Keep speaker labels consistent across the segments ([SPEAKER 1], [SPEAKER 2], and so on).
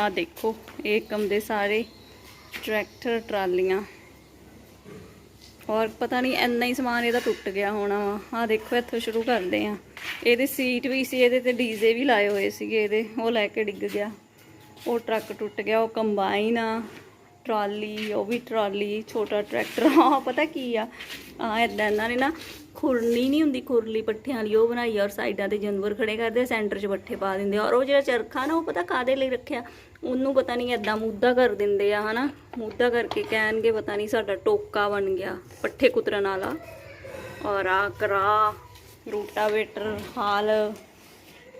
[SPEAKER 1] ਆ ਦੇਖੋ, ਏਕਮ ਦੇ ਸਾਰੇ ਟਰੈਕਟਰ, ਟਰਾਲੀਆਂ। ਔਰ ਪਤਾ ਨਹੀਂ, ਇੰਨਾ ਹੀ ਸਮਾਨ ਇਹਦਾ ਟੁੱਟ ਗਿਆ ਹੋਣਾ ਵਾ। ਆ ਦੇਖੋ, ਇੱਥੋਂ ਸ਼ੁਰੂ ਕਰਦੇ ਆ ਇਹਦੇ ਸੀਟ ਵੀ ਸੀ, ਇਹਦੇ ਤੇ ਡੀਜ਼ੇ ਵੀ ਲਾਏ ਹੋਏ ਸੀਗੇ ਇਹਦੇ। ਉਹ ਲੈ ਕੇ ਡਿੱਗ ਗਿਆ। ਉਹ ਟਰੱਕ ਟੁੱਟ ਗਿਆ, ਉਹ ਕੰਬਾਈਨ ਆ। ਟਰਾਲੀ, ਉਹ ਵੀ ਟਰਾਲੀ, ਛੋਟਾ ਟਰੈਕਟਰ ਆ ਪਤਾ ਕੀ ਆ? ਆ ਇਦਾਂ ਇਹਨਾਂ ਨੇ ਨਾ ਖੁਰਨੀ ਨਹੀਂ ਹੁੰਦੀ, ਖੁਰਲੀ ਪੱਠਿਆਂ ਵਾਲੀ, ਉਹ ਬਣਾਈ ਔਰ ਸਾਈਡਾਂ ਤੇ ਜਾਨਵਰ ਖੜੇ ਕਰਦੇ ਸੈਂਟਰ 'ਚ ਪੱਠੇ ਪਾ ਦਿੰਦੇ ਔਰ ਉਹ ਜਿਹੜਾ ਚਰਖਾ ਨਾ, ਉਹ ਪਤਾ ਕਾਦੇ ਲਈ ਰੱਖਿਆ? ਉਹਨੂੰ ਪਤਾ ਨਹੀਂ ਐਦਾਂ ਮੁੱਦਾ ਕਰ ਦਿੰਦੇ ਆ, ਹਨਾ? ਮੁੱਦਾ ਕਰਕੇ ਕਹਿਣਗੇ, ਪਤਾ ਨਹੀਂ ਸਾਡਾ ਟੋਕਾ ਬਣ ਗਿਆ, ਪੱਠੇ ਕੁਤਰਨ ਵਾਲਾ। ਔਰ ਆ ਕਰਾ, ਰੂਟਾਵੇਟਰ, ਹਾਲ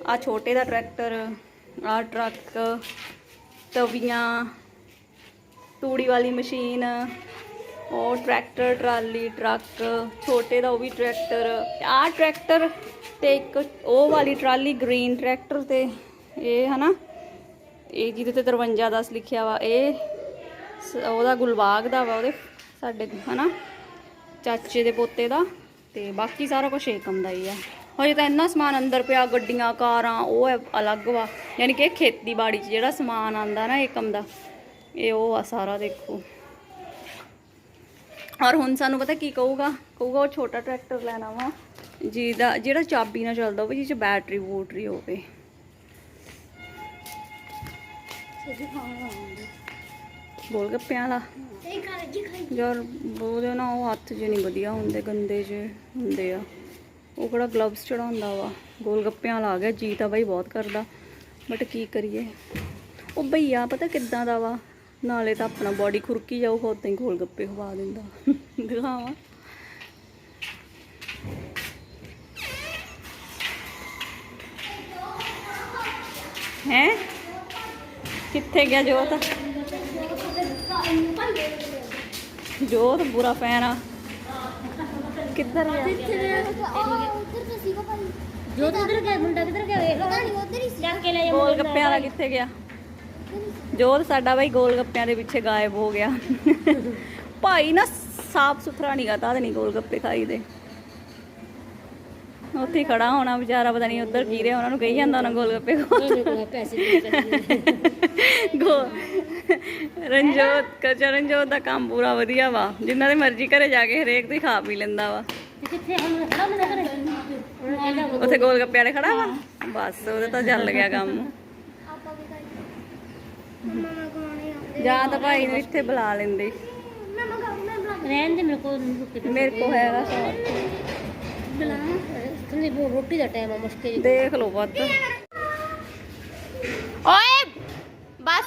[SPEAKER 1] ਆ ਛੋਟੇ ਦਾ ਟਰੈਕਟਰ ਆ ਟਰੱਕ, ਤਵੀਆਂ ਤੂੜੀ ਵਾਲੀ ਮਸ਼ੀਨ, ਉਹ ਟਰੈਕਟਰ, ਟਰਾਲੀ, ਟਰੱਕ, ਛੋਟੇ ਦਾ ਉਹ ਵੀ ਟਰੈਕਟਰ। ਆ ਟਰੈਕਟਰ ਤੇ ਇੱਕ ਉਹ ਵਾਲੀ ਟਰਾਲੀ ਗ੍ਰੀਨ ਟਰੈਕਟਰ ਤੇ, ਇਹ ਹਨਾ? ਇਹ ਜਿਹਦੇ ਤੇ 5310 ਲਿਖਿਆ ਵਾ, ਇਹ ਸ- ਉਹਦਾ ਗੁਲਬਾਗ ਦਾ ਵਾ ਉਹਦੇ, ਸਾਡੇ ਹਨਾ? ਚਾਚੇ ਦੇ ਪੋਤੇ ਦਾ, ਤੇ ਬਾਕੀ ਸਾਰਾ ਕੁਝ ਏਕਮ ਦਾ ਹੀ ਆ। ਹਜੇ ਤਾਂ ਇੰਨਾ ਸਮਾਨ ਅੰਦਰ ਪਿਆ, ਗੱਡੀਆਂ, ਕਾਰਾਂ, ਉਹ ਹੈ ਅਲੱਗ ਵਾ। ਯਾਨੀ ਕਿ ਖੇਤੀਬਾੜੀ 'ਚ ਜਿਹੜਾ ਸਮਾਨ ਆਂਦਾ ਨਾ ਏਕਮ ਦਾ ਇਹ ਉਹ ਆ ਸਾਰਾ ਦੇਖੋ। ਔਰ ਹੁਣ ਸਾਨੂੰ ਪਤਾ ਕੀ ਕਹੂਗਾ? ਕਹੂਗਾ ਉਹ ਛੋਟਾ ਟਰੈਕਟਰ ਲੈਣਾ ਵਾ। ਜਿਹਦਾ ਜਿਹੜਾ ਚਾਬੀ ਨਾਲ ਚੱਲਦਾ ਹੋਵੇ ਜਿਹ 'ਚ ਬੈਟਰੀ ਵੂਟਰੀ ਹੋਵੇ। ਗੋਲ ਗੱਪਿਆਂ ਵਾਲਾ। ਯਾਰ ਉਹਦੇ ਨਾ ਉਹ ਹੱਥ ਜੇ ਨਹੀਂ ਵਧੀਆ ਹੁੰਦੇ ਗੰਦੇ ਜੇ ਹੁੰਦੇ ਆ। ਉਹ ਕਿਹੜਾ ਗਲਵਸ ਚੜਾਉਂਦਾ ਵਾ। ਗੋਲ ਗੱਪਿਆਂ ਵਾਲਾ ਆ ਗਿਆ ਜੀ ਤਾਂ ਬਾਈ ਬਹੁਤ ਕਰਦਾ। ਬਟ ਕੀ ਕਰੀਏ? ਉਹ ਭਈਆ ਪਤਾ ਕਿੱਦਾਂ ਦਾ ਵਾ? ਨਾਲੇ ਤਾਂ ਆਪਣਾ ਬਾਡੀ ਖੁਰਕੀ ਜਾਊਗਾ ਉਦਾਂ ਹੀ ਗੋਲ ਗੱਪੇ ਖਵਾ ਦਿੰਦਾ। ਦਿਖਾਵਾਂ। ਹੈ? ਕਿੱਥੇ ਗਿਆ ਜੋਤ? ਜੋਤ ਬੁਰਾ ਫੈਨ ਆ। ਕਿੱਧਰ ਗਿਆ?
[SPEAKER 2] ਜੋ ਤਾਂ ਉਧਰ ਗਿਆ ਮੁੰਡਾ ਕਿੱਧਰ ਗਿਆ? ਵੇਖ ਲਓ ਚੱਕ ਕੇ ਲੈ ਜਾ
[SPEAKER 1] ਗੋਲ ਗੱਪਿਆਂ ਵਾਲਾ ਕਿੱਥੇ ਗਿਆ? ਜੋਤ ਸਾਡਾ ਬਾਈ ਗੋਲ ਗੱਪਿਆਂ ਦੇ ਪਿੱਛੇ ਗਾਇਬ ਹੋ ਗਿਆ। ਭਾਈ ਨਾ ਸਾਫ਼ ਸੁਥਰਾ ਨਹੀਂ ਗਾਤਾ ਤੇ ਨਹੀਂ ਗੋਲ ਗੱਪੇ ਖਾਈਦੇ ਉੱਥੇ ਹੀ ਖੜਾ ਹੋਣਾ ਵਿਚਾਰਾ ਪਤਾ ਨਹੀਂ ਉਧਰ ਕੀ ਰਿਹਾ ਉਹਨਾਂ ਨੂੰ ਕਹੀ ਜਾਂਦਾ ਉਹਨਾਂ ਗੋਲ ਗੱਪੇ ਗੋ ਰਣਜੋਤ ਕਚਾ ਰਣਜੋਤ ਦਾ ਕੰਮ ਪੂਰਾ ਵਧੀਆ ਵਾ ਜਿੰਨਾ ਦੇ ਮਰਜ਼ੀ ਘਰੇ ਜਾ ਕੇ ਹਰੇਕ ਦੀ ਖਾ ਪੀ ਲੈਂਦਾ ਵਾ। ਉੱਥੇ ਗੋਲ ਗੱਪੇ ਵਾਲੇ ਖੜਾ ਵਾ? ਬਸ ਉਹਦੇ ਤਾਂ ਚੱਲ ਗਿਆ ਕੰਮ। ਜਾਂ ਤਾਂ ਭਾਈ ਨੂੰ ਇੱਥੇ ਬੁਲਾ ਲੈਂਦੇ।
[SPEAKER 2] ਰਹਿਣ ਦੇ ਮੇਰੇ ਕੋਲ ਰੁਕ
[SPEAKER 1] ਮੇਰੇ ਕੋ ਹੈਗਾ। ਸੌ
[SPEAKER 2] ਬਲਾ ਉਹ ਰੋਟੀ ਦਾ ਟਾਈਮ ਆ ਮੁਸ਼ਕਿਲ
[SPEAKER 1] ਦੇਖ ਲਓ ਪੁੱਤ। ਓਏ ਬਸ।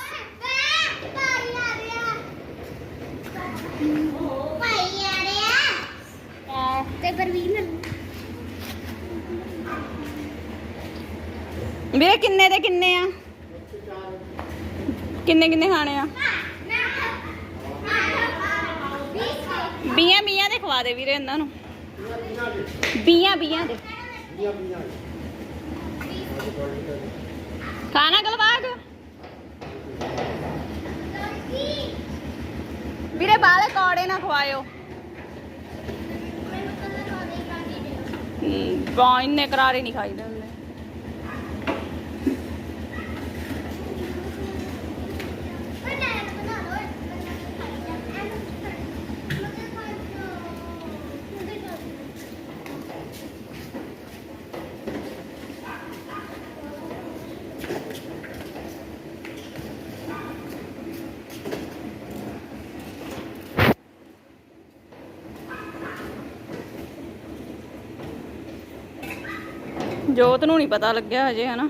[SPEAKER 2] ਤੇ ਪਰਵੀਨ
[SPEAKER 1] ਵੀਰੇ ਕਿੰਨੇ ਦੇ ਕਿੰਨੇ ਆ? ਕਿੰਨੇ ਕਿੰਨੇ ਖਾਣੇ ਆ? ਬੀਆਂ ਬੀਆਂ ਦੇ ਖਵਾ ਦੇ ਵੀਰੇ ਇਹਨਾਂ ਨੂੰ। ਬੀਆਂ ਬੀਆਂ ਦੇ। ਖਾਣਾ ਗਲਵਾਗ? ਵੀਰੇ ਬਾਲੇ ਕੌੜੇ ਨਾ ਖਵਾਇਓ। ਗਾਂ ਇੰਨੇ ਕਰਾਰੇ ਨਹੀਂ ਖਾਈਦੇ ਹੁੰਦੇ ਜੋਤ ਨੂੰ ਨਹੀਂ ਪਤਾ ਲੱਗਿਆ ਹਜੇ ਹਨਾ?